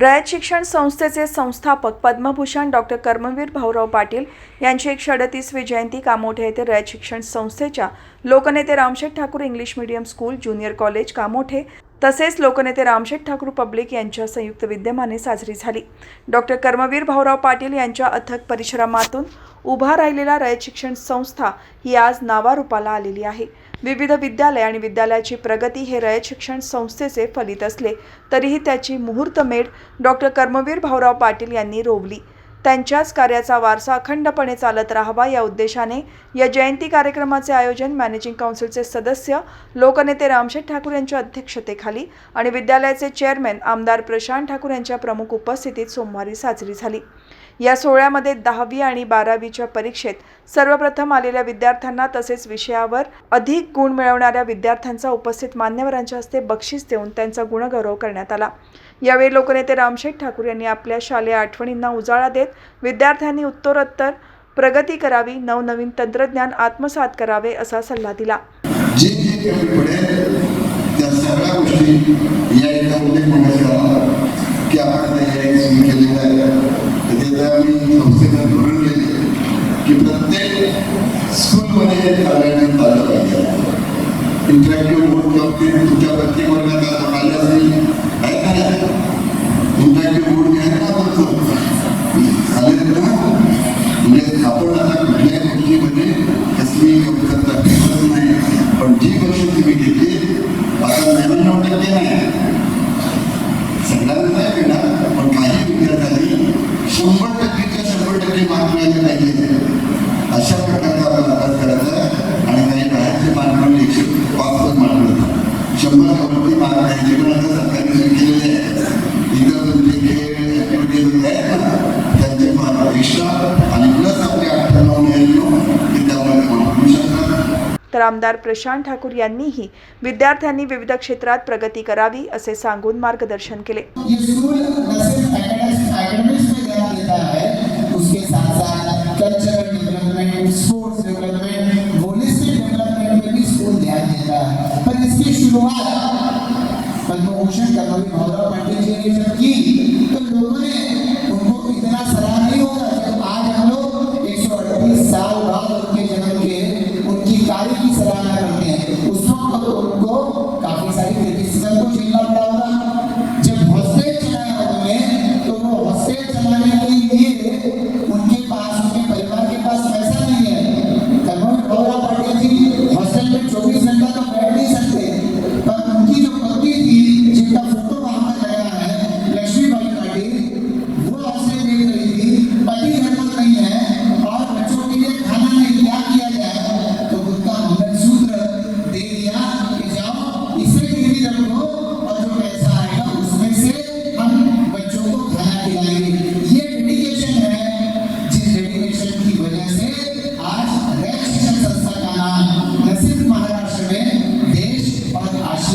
रयत शिक्षण संस्थेचे संस्थापक पद्मभूषण डॉक्टर कर्मवीर भाऊराव पाटील यांची एक षडतीसवी जयंती कामोठे येथे रयत शिक्षण संस्थेच्या लोकनेते Ramsheth Thakur English medium school junior college Kamothe तसेच लोकनेते रामशेठ ठाकूर पब्लिक यांच्या संयुक्त विद्यमाने साजरी झाली. डॉक्टर कर्मवीर भाऊराव पाटील यांच्या अथक परिश्रमातून उभा राहिलेला रयत शिक्षण संस्था ही आज नावारूपाला आलेली आहे. विविध विद्यालय आणि विद्यालयाची प्रगती हे रयत शिक्षण संस्थेचे फलित असले तरीही त्याची मुहूर्तमेढ डॉक्टर कर्मवीर भाऊराव पाटील यांनी रोवली. त्यांच्याच कार्याचा वारसा अखंडपणे चालत राहावा या उद्देशाने या जयंती कार्यक्रमाचे आयोजन मॅनेजिंग काउन्सिलचे सदस्य लोकनेते रामशेठ ठाकूर यांच्या अध्यक्षतेखाली आणि विद्यालयाचे चेअरमॅन आमदार प्रशांत ठाकूर यांच्या प्रमुख उपस्थितीत सोमवारी साजरी झाली. या सोहळ्यामध्ये दहावी आणि बारावीच्या परीक्षेत सर्वप्रथम आलेल्या विद्यार्थ्यांना तसेच विषयावर अधिक गुण मिळवणाऱ्या विद्यार्थ्यांचा उपस्थित मान्यवरांच्या हस्ते बक्षीस देऊन त्यांचा गुणगौरव करण्यात आला. यावेळी लोकनेते रामशेठ ठाकूर यांनी आपल्या शालेय आठवणींना उजाळा देत विद्यार्थ्यांनी उत्तरोत्तर प्रगती करावी नवनवीन तंत्रज्ञान आत्मसात करावे असा सल्ला दिला. त्या गोष्टी या एकदा उल्लेख की आपण सुरू केलेलं आहे. संस्थेनं धोरण केले की प्रत्येक स्कूलमध्ये कार्यान्वित आलं पाहिजे इंटरॅक्टिव्ह बोर्ड तुमच्या प्रत्येक वर्गात आता आले असेल आहे का नाही इंटरॅक्टिव्ह बोर्ड घ्या ना म्हणजे आपण आता कुठल्याही गोष्टीमध्ये कसली कमतरता ठेवत नाही पण जी गोष्ट तुम्ही घेतली आता नव्याण्णव टक्के नाही तर आमदार प्रशांत ठाकूर यांनीही विद्यार्थ्यांनी विविध क्षेत्रात प्रगती करावी असे सांगून मार्गदर्शन केले. ये स्कूल न सिर्फ एकेडमिक्स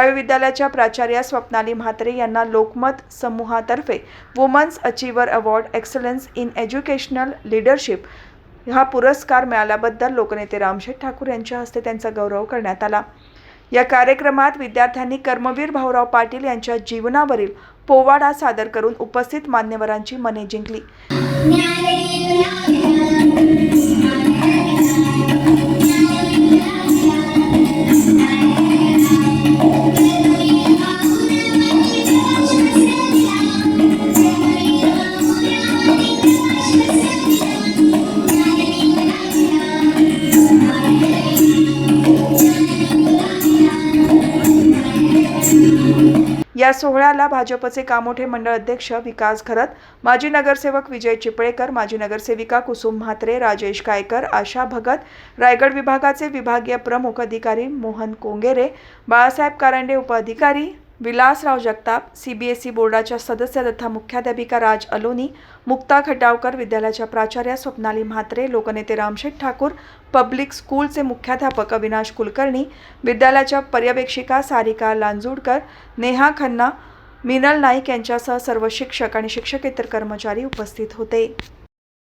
यावेळी विद्यालयाच्या प्राचार्या स्वप्नाली म्हात्रे यांना Lokmat समूहातर्फे women's achiever award excellence in educational leadership हा पुरस्कार मिळाल्याबद्दल लोकनेते रामशेठ ठाकूर यांच्या हस्ते त्यांचा गौरव करण्यात आला. या कार्यक्रमात विद्यार्थ्यांनी कर्मवीर भाऊराव पाटील यांच्या जीवनावरील पोवाडा सादर करून उपस्थित मान्यवरांची मने जिंकली. या सोहळ्याला भाजपचे कामोठे मंडळ अध्यक्ष विकास खरत माजी नगरसेवक विजय चिपळेकर माजी नगरसेविका कुसुम म्हात्रे राजेश कायकर आशा भगत रायगड विभागाचे विभागीय प्रमुख अधिकारी Mohan Kongere Balasaheb Karande उपअधिकारी Vilasrao Jagtap C B S E बोर्डाच्या सदस्य तथा मुख्याध्यापिका राज अलोनी मुक्ता खटावकर विद्यालयाच्या प्राचार्या स्वप्नाली म्हात्रे लोकनेते रामशेठ ठाकूर पब्लिक स्कूलचे मुख्याध्यापक अविनाश कुलकर्णी विद्यालयाच्या पर्यवेक्षिका सारिका लांजुडकर नेहा खन्ना मिनल नाईक यांच्यासह सर्व शिक्षक आणि शिक्षकेतर कर्मचारी उपस्थित होते.